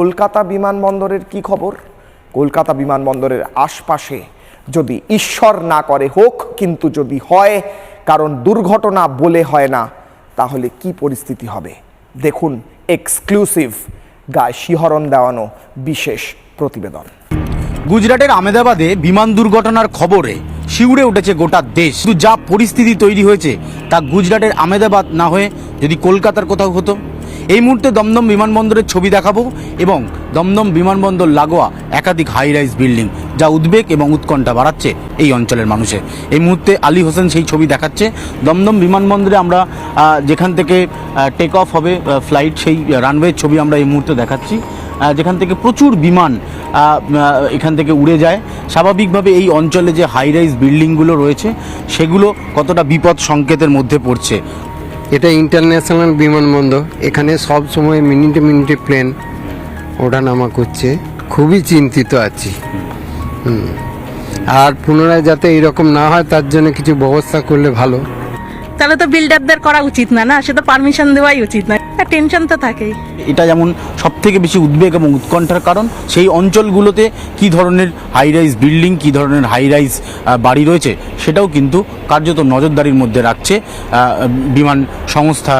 কলকাতা বিমানবন্দরের কি খবর? কলকাতা বিমানবন্দরের আশপাশে যদি ঈশ্বর না করে হোক, কিন্তু যদি হয়, কারণ দুর্ঘটনা বলে হয় না, তাহলে কি পরিস্থিতি হবে? দেখুন এক্সক্লুসিভ গায়ে শিহরণ দেওয়ানো বিশেষ প্রতিবেদন। গুজরাটের আমেদাবাদে বিমান দুর্ঘটনার খবরে শিউড়ে উঠেছে গোটা দেশ। যা পরিস্থিতি তৈরি হয়েছে গুজরাটের আমেদাবাদ না হয়ে যদি কলকাতার কোথাও হতো। এই মুহূর্তে দমদম বিমানবন্দরের ছবি দেখাবো এবং দমদম বিমানবন্দর লাগোয়া একাধিক হাই রাইজ বিল্ডিং যা উদ্বেগ এবং উৎকণ্ঠা বাড়াচ্ছে এই অঞ্চলের মানুষের। এই মুহূর্তে আলী হোসেন সেই ছবি দেখাচ্ছে। দমদম বিমানবন্দরে আমরা যেখান থেকে টেক অফ হবে ফ্লাইট সেই রানওয়ের ছবি আমরা এই মুহূর্তে দেখাচ্ছি। যেখান থেকে প্রচুর বিমান এখান থেকে উড়ে যায়। স্বাভাবিকভাবে এই অঞ্চলে যে হাই রাইজ বিল্ডিংগুলো রয়েছে, সেগুলো কতটা বিপদ সংকেতের মধ্যে পড়ছে? এটা ইন্টারন্যাশনাল বিমানবন্দর। এখানে সব সময় মিনিটে মিনিটে প্লেন ওঠানামা করছে। খুবই চিন্তিত আছি। আর পুনরায় যাতে এরকম না হয়, তার জন্য কিছু ব্যবস্থা করলে ভালো। তাহলে তো বিল্ডারদের করা উচিত না না? সেটা পারমিশন দেওয়াই উচিত না। টেনশন তো থাকেই। এটা যেমন সব থেকে বেশি উদ্বেগ এবং উৎকণ্ঠার কারণ, সেই অঞ্চলগুলোতে কি ধরনের হাই রাইজ বিল্ডিং কি ধরনের হাই রাইজ বাড়ি রয়েছে, সেটাও কিন্তু কার্যত নজরদারির মধ্যে রাখছে বিমান সংস্থা।